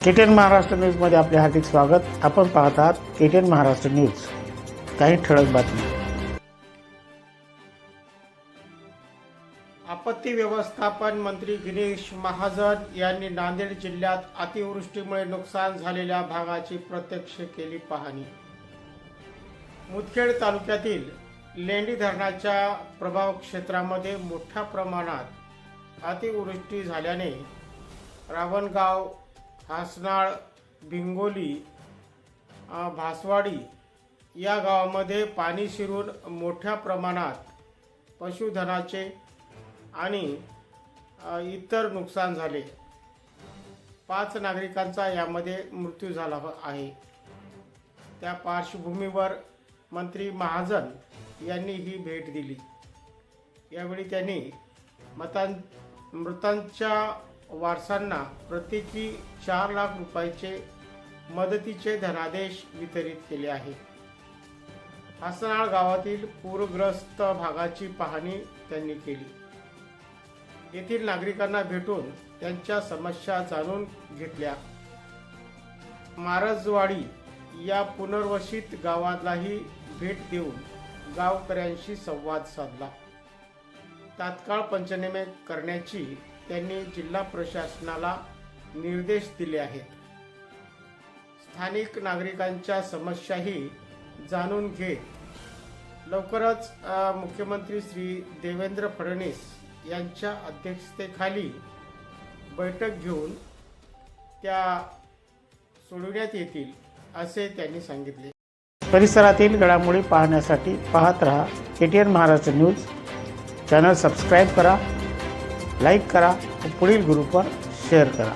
केटेन महाराष्ट्र न्यूजमध्ये आपले हार्दिक स्वागत. आपण पाहत आहात केटीएन महाराष्ट्र न्यूज. काही ठळक बातमी आपत्ती व्यवस्थापन मंत्री गिरीश महाजन यांनी नांदेड जिल्ह्यात अतिवृष्टीमुळे नुकसान झालेल्या भागाची प्रत्यक्ष केली पाहणी. मुदखेड तालुक्यातील लेंडी धरणाच्या प्रभाव क्षेत्रामध्ये मोठ्या प्रमाणात अतिवृष्टी झाल्याने रावणगाव हासनाळ भिंगोली भासवाडी या गावामध्ये पाणी शिरून मोठ्या प्रमाणात पशुधनाचे आणि इतर नुकसान झाले. पाच नागरिकांचा यामध्ये मृत्यू झाला आहे. त्या पार्श्वभूमीवर मंत्री महाजन यांनी ही भेट दिली. यावेळी त्यांनी मतां मृतांच्या वारसांना प्रत्येकी चार लाख रुपयाचे मदतीचे धनादेश वितरित केले आहे. हासनाळ गावातील पूरग्रस्त भागाची पाहणी त्यांनी केली. येथील नागरिकांना भेटून त्यांच्या समस्या जाणून घेतल्या. मारजवाडी या पुनर्वसित गावालाही भेट देऊन गावकऱ्यांशी संवाद साधला. तात्काळ पंचनामे करण्याची त्यांनी जिल्हा प्रशासनाला निर्देश दिले आहेत. स्थानिक नागरिकांच्या समस्याही जाणून घेत लवकरच मुख्यमंत्री श्री देवेंद्र फडणवीस यांच्या अध्यक्षतेखाली बैठक घेऊन त्या सोडविण्यात येतील असे त्यांनी सांगितले. परिसरातील घडामोडी पाहण्यासाठी पाहत रहा. ATN Maharashtra news. Channel subscribe करा. लाईक करा व पुढील ग्रुपवर शेअर करा.